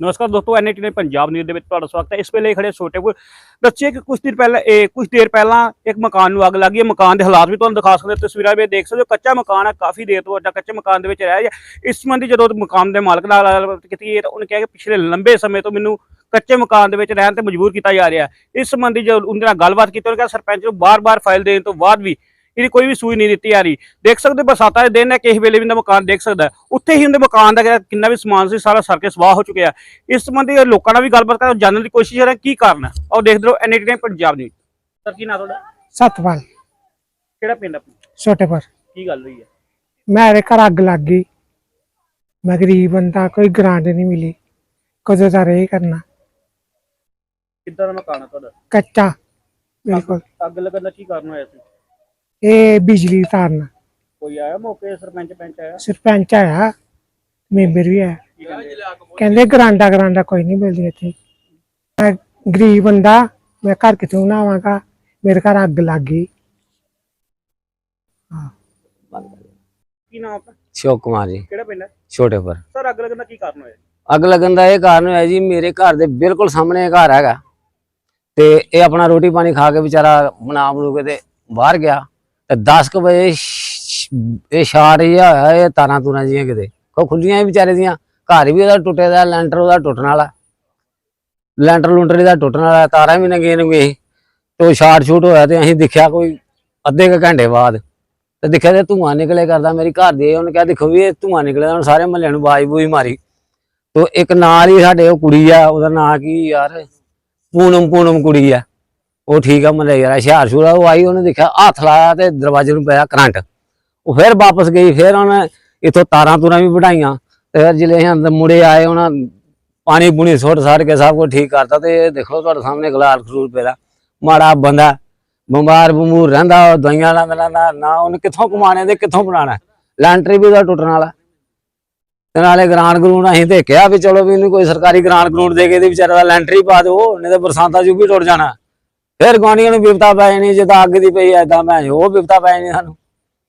ਨਮਸਕਾਰ ਦੋਸਤੋ ਐਨਟੀ ਨੇ ਪੰਜਾਬ ਨਿਊਜ਼ ਦੇ ਵਿੱਚ ਤੁਹਾਡਾ ਸਵਾਗਤ ਹੈ। ਇਸ ਵੇਲੇ ਖੜੇ ਛੋਟੇਪੁਰ। ਕੋਲ ਕਿ ਕੁਝ ਦਿਨ ਪਹਿਲਾਂ, ਇਹ ਕੁਝ ਦੇਰ ਪਹਿਲਾਂ ਇੱਕ ਮਕਾਨ ਨੂੰ ਅੱਗ ਲੱਗ ਗਈ ਮਕਾਨ ਦੇ ਹਾਲਾਤ ਵੀ ਤੁਹਾਨੂੰ ਦਿਖਾ ਸਕਦੇ ਹੋ। ਤਸਵੀਰਾਂ ਵਿੱਚ ਦੇਖ ਸਕਦੇ ਹੋ। ਕੱਚਾ ਮਕਾਨ ਹੈ, ਕਾਫੀ ਦੇਰ ਤੋਂ ਅੱਡਾ ਕੱਚੇ ਮਕਾਨ ਦੇ ਵਿੱਚ ਰਹਿ ਰਿਹਾ ਇਸ ਸੰਬੰਧੀ ਜਦੋਂ ਮਕਾਨ ਦੇ ਮਾਲਕ ਨਾਲ ਗੱਲਬਾਤ ਕੀਤੀ ਹੈ, ਤਾਂ ਉਹਨੇ ਕਿਹਾ ਕਿ ਪਿਛਲੇ ਲੰਬੇ ਸਮੇਂ ਤੋਂ ਮੈਨੂੰ ਕੱਚੇ ਮਕਾਨ ਦੇ ਵਿੱਚ ਰਹਿਣ ਤੇ ਮਜਬੂਰ ਕੀਤਾ ਜਾ ਰਿਹਾ ਇਸ ਸੰਬੰਧੀ ਜਦੋਂ ਉਹਦੇ ਨਾਲ ਗੱਲਬਾਤ ਕੀਤੀ, ਉਹਨੇ ਕਿਹਾ ਸਰਪੰਚ ਨੂੰ ਬਾਰ-ਬਾਰ ਫਾਈਲ ਦੇਣ ਤੋਂ ਬਾਅਦ ਵੀ ਇਹਦੀ ਕੋਈ ਵੀ ਸੂਈ ਨਹੀਂ ਦਿੱਤੀ ਜਾ ਰਹੀ। ਦੇਖ ਸਕਦੇ ਬਰਸਾਤਾਂ ਦੇ ਦਿਨ ਹੈ ਕਿਸੇ ਵੇਲੇ ਵੀ ਇਹਦਾ ਮਕਾਨ ਦੇਖ ਸਕਦਾ। ਉੱਥੇ ਹੀ ਉਹਦੇ ਮਕਾਨ ਦਾ ਕਿੰਨਾ ਵੀ ਸਮਾਨ ਸੀ ਸਾਰਾ ਸਰ ਕੇ ਸਵਾਹ ਹੋ ਚੁੱਕਿਆ ਇਸ ਸੰਬੰਧੀ ਲੋਕਾਂ ਨਾਲ ਵੀ ਗੱਲਬਾਤ ਕਰ ਜਾਣਨ ਦੀ ਕੋਸ਼ਿਸ਼ ਕਰ ਰਹੇ ਕੀ ਕਾਰਨ ਹੈ। ਆਓ ਦੇਖਦੇ ਰਹੋ ਐਨਟੀ ਪੰਜਾਬ ਨਿਊਜ਼ ਸਰ ਕੀ ਨਾਂ ਤੁਹਾਡਾ? ਸਤਪਾਲ। ਕਿਹੜਾ ਪਿੰਡ ਆਪਣਾ? ਛੋਟੇ ਪਰ ਕੀ ਗੱਲ ਹੋਈ ਹੈ? ਮੇਰੇ ਘਰ ਅੱਗ ਲੱਗ ਗਈ। ਮੈਂ ਗਰੀਬ ਬੰਦਾ ਕੋਈ ਗ੍ਰਾਂਟ ਨਹੀਂ ਮਿਲੀ। ਕਦੋਂ ਦਾ ਰੇ ਕਰਨਾ? ਕਿੱਦਾਂ ਦਾ ਮਕਾਨ ਹੈ ਤੁਹਾਡਾ? ਕੱਚਾ। ਬਿਲਕੁਲ। ਅੱਗ ਲੱਗਣ ਦਾ ਕੀ ਕਾਰਨ ਹੋਇਆ ਸੀ? ਇਹ ਬਿਜਲੀ ਤਾਰਨ ਕੋਈ ਆਇਆ ਮੌਕੇ ਸਰਪੰਚ ਪੰਚ ਆਇਆ? ਸਰਪੰਚ ਆਇਆ ਮੈਂਬਰ ਵੀ ਆਇਆ। ਕਹਿੰਦੇ? ਗਰਾਂਡਾ ਗਰਾਂਡਾ ਕੋਈ ਨਹੀਂ ਮਿਲਦੀ ਇੱਥੇ। ਮੈਂ ਗਰੀਬ ਬੰਦਾ ਮੈਂ ਘਰ ਕਿਥੋਂ ਬਣਾਵਾਂਗਾ? ਮੇਰੇ ਘਰ ਅੱਗ ਲੱਗ ਗਈ। ਕੀ ਨਾਮ ਆਪਣਾ? ਸ਼ੋਕ ਕੁਮਾਰ ਜੀ। ਕਿਹੜਾ ਪਿੰਡ ਹੈ? ਛੋਟੇ ਪਰ। ਸਰ ਅੱਗ ਲੱਗਣ ਦਾ ਕੀ ਕਾਰਨ ਹੋਇਆ? ਅੱਗ ਲੱਗਣ ਦਾ ਇਹ ਕਾਰਨ ਹੋਇਆ ਜੀ ਮੇਰੇ ਘਰ ਦੇ ਬਿਲਕੁਲ ਸਾਹਮਣੇ ਇਹ ਘਰ ਹੈਗਾ। ਤੇ ਇਹ ਆਪਣਾ ਰੋਟੀ ਪਾਣੀ ਖਾ ਕੇ ਵਿਚਾਰਾ ਬਣਾ ਬਣੂ ਕੇ ਤੇ ਬਾਹਰ ਗਿਆ। ਤੇ 10 ਕੁ ਵਜੇ ਇਹ ਸ਼ਾਰਟ ਜਿਹਾ ਹੋਇਆ ਇਹ ਤਾਰਾਂ ਤੂਰਾਂ ਜੀਆਂ ਕਿਤੇ। ਕੋ ਖੁੱਲੀਆਂ ਹੀ ਵਿਚਾਰੇ ਦੀਆਂ। ਘਰ ਵੀ ਉਹਦਾ ਟੁੱਟੇ ਦਾ, ਲੈਂਟਰ ਉਹਦਾ ਟੁੱਟਣ ਵਾਲਾ। ਲੈਂਟਰ ਲੁੰਟਰ ਦਾ ਟੁੱਟਣ ਵਾਲਾ, ਤਾਰਾਂ ਵੀ ਨੰਗੀਆਂ ਨੂੰ ਗਈ ਤੇ ਉਹ ਸ਼ਾਰਟ ਸ਼ੂਟ ਹੋਇਆ ਤੇ ਅਸੀਂ ਦੇਖਿਆ ਕੋਈ ਅੱਧੇ ਕੁ ਘੰਟੇ ਬਾਅਦ। ਤੇ ਦੇਖਿਆ ਤੇ ਧੂਆਂ ਨਿਕਲੇ ਕਰਦਾ ਮੇਰੀ ਘਰ ਦੀ, ਉਹਨੇ ਕਿਹਾ, ਦੇਖੋ ਵੀ ਇਹ ਧੂਆਂ ਨਿਕਲਿਆ ਹੁਣ ਸਾਰੇ ਮਹੱਲੇ ਨੂੰ ਬਾਜ ਬੂਈ ਮਾਰੀ। ਤੋ ਇੱਕ ਨਾਲ ਹੀ ਸਾਡੇ ਉਹ ਕੁੜੀ ਆ, ਉਹਦਾ ਨਾਂ ਕੀ ਯਾਰ? ਪੂਨਮ ਪੂਨਮ ਕੁੜੀ ਆ। ਉਹ ਠੀਕ ਆ ਮਹੱਲੇ ਯਾਰ, ਹੁਸ਼ਿਆਰ ਸ਼ੂਰਾ ਉਹ ਆਈ, ਉਹਨੇ ਦੇਖਿਆ, ਹੱਥ ਲਾਇਆ ਤੇ ਦਰਵਾਜ਼ੇ ਨੂੰ ਪਿਆ ਕਰੰਟ। ਉਹ ਫਿਰ ਵਾਪਸ ਗਈ, ਫਿਰ ਉਹਨੇ ਇਥੋਂ ਤਾਰਾਂ ਤੂਰਾਂ ਵੀ ਵਢਾਈਆਂ ਤੇ ਫਿਰ ਜਿਲੇ ਅੰਦਰ ਮੁੜੇ ਆਏ, ਉਹਨਾਂ ਪਾਣੀ ਪੂਣੀ ਸੁੱਟ ਸਾੜ ਕੇ ਸਭ ਕੁਝ ਠੀਕ ਕਰਤਾ ਤੇ ਦੇਖੋ ਤੁਹਾਡੇ ਸਾਹਮਣੇ ਗਲਾਰ ਖਰੂਰ ਪੈਦਾ ਮਾੜਾ ਬੰਦਾ, ਬਿਮਾਰ ਬਮੂਰ ਰਹਿੰਦਾ, ਉਹ ਦਵਾਈਆਂ ਲੈਂਦਾ ਲੈਂਦਾ ਨਾ ਉਹਨੇ ਕਿੱਥੋਂ ਕਮਾਣੇ ਤੇ ਕਿੱਥੋਂ ਬਣਾਣਾ ਲੈਂਟਰੀ ਵੀ ਉਹਦਾ ਟੁੱਟਣ ਵਾਲਾ। ਤੇ ਨਾਲੇ ਗ੍ਰਾਂਟ ਗਰੂੰਡ ਅਸੀਂ ਤੇ ਕਿਹਾ ਵੀ ਚਲੋ ਵੀ ਇਹਨੂੰ ਕੋਈ ਸਰਕਾਰੀ ਗ੍ਰਾਂਟ ਗਰੂੰਡ ਦੇ ਕੇ ਇਹਦੇ ਵਿਚਾਰੇ ਦਾ ਲੈਂਟਰੀ ਪਾ ਦਿਓ, ਨਹੀਂ ਤਾਂ ਬਰਸਾਤਾਂ 'ਚ ਵੀ ਟੁੱਟ ਜਾਣਾ। ਫਿਰ ਗਵਾਂਢੀਆਂ ਨੂੰ ਬਿਪਤਾ ਪੈ ਜਾਣੀ ਜੇ ਤਾਂ ਅੱਗ ਦੀ ਪਈ ਐਦਾਂ ਮੈਂ ਉਹ ਬਿਪਤਾ ਪੈ ਜਾਣੀ ਸਾਨੂੰ।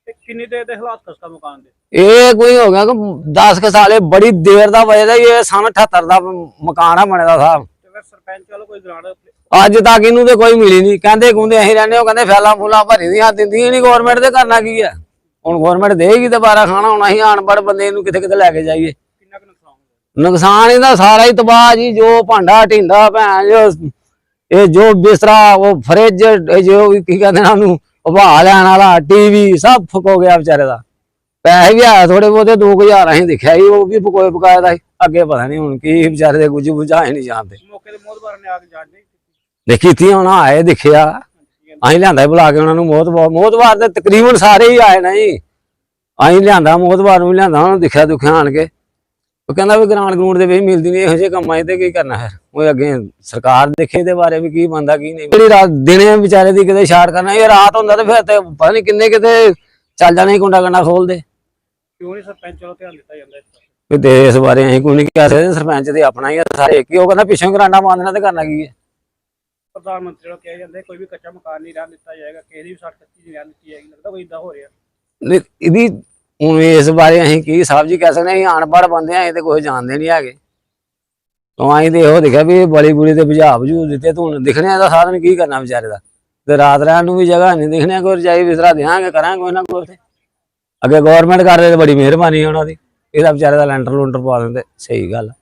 ਤੇ ਕਿੰਨੀ ਦੇਰ ਦੇ ਹਾਲਾਤ ਖਸਤਾ ਮਕਾਨ ਦੇ? ਇਹ ਕੋਈ ਹੋ ਗਿਆ ਕਿ 10 ਕੁ ਸਾਲੇ ਬੜੀ ਦੇਰ ਦਾ ਵਜਦਾ ਇਹ ਸਨ 78 ਦਾ ਮਕਾਨ ਆ ਬਣੇ ਦਾ ਸਾਹਿਬ ਤੇ ਫਿਰ ਸਰਪੰਚ ਵੱਲੋਂ ਕੋਈ ਗ੍ਰਾਂਟ ਅੱਜ ਤੱਕ ਇਹਨੂੰ ਤੇ ਕੋਈ ਮਿਲੀ ਨਹੀਂ। ਕਹਿੰਦੇ ਕੁੰਦੇ ਅਸੀਂ ਰਹਿੰਦੇ ਉਹ ਕਹਿੰਦੇ ਫੈਲਾ ਫੂਲਾ ਭਰੀ ਦੀਆਂ ਦਿੰਦੀ ਨਹੀਂ ਗਵਰਨਮੈਂਟ ਤੇ ਕਰਨਾ ਕੀ ਹੈ ਹੁਣ ਗਵਰਨਮੈਂਟ ਦੇਗੀ ਦੁਬਾਰਾ ਖਾਣਾ ਹੁਣ ਅਸੀਂ ਅਨਪੜ ਬੰਦੇ ਨੂੰ ਕਿੱਥੇ ਕਿੱਥੇ ਲੈ ਕੇ ਜਾਈਏ। ਕਿੰਨਾ ਕੁ ਨੁਕਸਾਨ ਨੁਕਸਾਨ ਇਹਦਾ ਸਾਰਾ ਹੀ ਤਬਾਹ ਜੀ ਜੋ ਭਾਂਡਾ ਢਿੰਡਾ ਭੈਣ ਜੋ ਇਹ ਜੋ ਬਿਸਤਰਾ ਉਹ ਫਰਿੱਜ ਜੋ ਵੀ ਕੀ ਕਹਿੰਦੇ ਨੇ ਉਹਨੂੰ ਉਭਾ ਲੈਣ ਵਾਲਾ ਟੀਵੀ ਸਭ ਫੁਕੋ ਗਿਆ ਵਿਚਾਰੇ ਦਾ। ਪੈਸੇ ਵੀ ਆਇਆ ਥੋੜੇ ਬਹੁਤੇ 2000 ਅਸੀਂ ਦੇਖਿਆ ਸੀ ਉਹ ਵੀ ਫੁਕੋਏ ਪਕਾਇਆ ਦਾ। ਅੱਗੇ ਪਤਾ ਨਹੀਂ ਹੁਣ ਕੀ ਵਿਚਾਰੇ ਦੇ ਕੁਝ ਬੁਝਾਏ ਨਹੀਂ ਜਾਂਦੇ। ਮੌਕੇ ਤੇ ਮੋਦਵਾਰ ਨੇ ਆ ਕੇ ਜਾਂਚ ਨਹੀਂ ਕੀਤੀ ਦੇਖੀ ਤੀ ਹੁਣ ਆਏ ਦੇਖਿਆ। ਅਸੀਂ ਲਿਆਂਦਾ ਬੁਲਾ ਕੇ ਉਹਨਾਂ ਨੂੰ ਮੋਹਤਵਾਰ ਮੋਹਤਵਾਰ ਦੇ ਤਕਰੀਬਨ ਸਾਰੇ ਹੀ ਆਏ ਨੇ ਜੀ। ਅਸੀਂ ਲਿਆਂਦਾ ਮੋਹਤਵਾਰ ਨੂੰ ਵੀ ਲਿਆਂਦਾ ਉਹਨਾਂ ਨੂੰ ਦਿਖਿਆ ਦੁਖਿਆ ਆਣ ਕੇ। ਉਹ ਕਹਿੰਦਾ ਵੀ ਗ੍ਰਾਂਟ ਗਰੂੰਡ ਦੇ ਵਿੱਚ ਮਿਲਦੀ ਨਹੀਂ ਇਹੋ ਜਿਹੇ ਕੰਮਾਂ ਤੇ ਕੀ ਕਰਨਾ ਫਿਰ? ਉਹ ਅੱਗੇ ਸਰਕਾਰ ਦੇਖੇ ਇਹਦੇ ਬਾਰੇ ਵੀ ਕੀ ਬੰਦਾ ਕੀ ਨਹੀਂ। ਜਿਹੜੀ ਰਾਤ ਦਿਨੇ ਵਿਚਾਰੇ ਦੀ ਕਿਤੇ ਛਾੜ ਕਰਨਾ ਇਹ ਰਾਤ ਹੁੰਦਾ ਤੇ ਫਿਰ ਤੇ ਪਤਾ ਨਹੀਂ ਕਿੰਨੇ ਕਿਤੇ ਚੱਲ ਜਾਣਾ ਕੁੰਡਾ ਕੰਡਾ ਖੋਲਦੇ। ਕਿਉਂ ਨਹੀਂ ਸਰਪੰਚ ਵੱਲੋਂ ਧਿਆਨ ਦਿੱਤਾ ਜਾਂਦਾ ਇਸ ਦੇ ਇਸ ਬਾਰੇ ਅਸੀਂ ਕੋਈ ਨਹੀਂ ਕਹਿ ਸਕਦੇ ਸਰਪੰਚ ਤੇ ਆਪਣਾ ਹੀ ਆ ਸਾਰੇ। ਇੱਕ ਹੀ ਉਹ ਕਹਿੰਦਾ ਪਿੱਛੋਂ ਗਰਾਂਡਾ ਮਾਰਨਾ ਤੇ ਕਰਨਾ ਕੀ ਹੈ? ਪ੍ਰਧਾਨ ਮੰਤਰੀ ਵੱਲੋਂ ਕਿਹਾ ਜਾਂਦਾ ਕੋਈ ਵੀ ਕੱਚਾ ਮਕਾਨ ਨਹੀਂ ਰਹਿਣ ਦਿੱਤਾ ਜਾਏਗਾ ਕਿਸੇ ਦੀ ਵੀ ਸੱਟ ਕੱਚੀ ਨਹੀਂ ਰਹਿਣ ਦਿੱਤੀ ਜਾਏਗੀ ਲੱਗਦਾ ਕੋਈ ਇਦਾਂ ਹੋ ਰਿਹਾ। ਨਹੀਂ, ਇਹਦੀ ਹੁਣ ਇਸ ਬਾਰੇ ਅਸੀਂ ਕੀ ਸਾਹਿਬ ਜੀ ਕਹਿ ਸਕਦੇ ਹਾਂ ਅਸੀਂ ਅਨਪੜ੍ਹ ਬੰਦੇ ਆ ਇਹ ਤੇ ਕੋਈ ਜਾਣਦੇ ਨਹੀਂ ਹੈਗੇ। ਤਾਂ ਅਸੀਂ ਤੇ ਇਹੋ ਦੇਖਿਆ ਵੀ ਇਹ ਬਲੀ ਬੁਲੀ ਤੇ ਬੁਝਾ ਬੁਝੂ ਦਿੱਤੇ, ਤੂੰ ਦਿਖਣੇ ਦਾ ਸਾਧਨ ਕੀ ਕਰਨਾ ਵਿਚਾਰੇ ਦਾ? ਤੇ ਰਾਤ ਰਹਿਣ ਨੂੰ ਵੀ ਜਗ੍ਹਾ ਨਹੀਂ ਦਿਖਣੇ ਕੋਈ, ਰਜਾਈ ਵਿਸਰਾ ਦੇਾਂਗੇ ਕਰਾਂਗੇ ਉਹਨਾਂ ਕੋਲ ਕੋਈ ਤੇ। ਅੱਗੇ ਗਵਰਨਮੈਂਟ ਰਹੇ ਤੇ ਬੜੀ ਮਿਹਰਬਾਨੀ ਹੈ ਉਹਨਾਂ ਦੀ। ਇਹਦਾ ਵਿਚਾਰੇ ਦਾ ਲੈਂਟਰ ਲੂੰਟਰ ਪਾ ਦਿੰਦੇ, ਸਹੀ ਗੱਲ ਆ।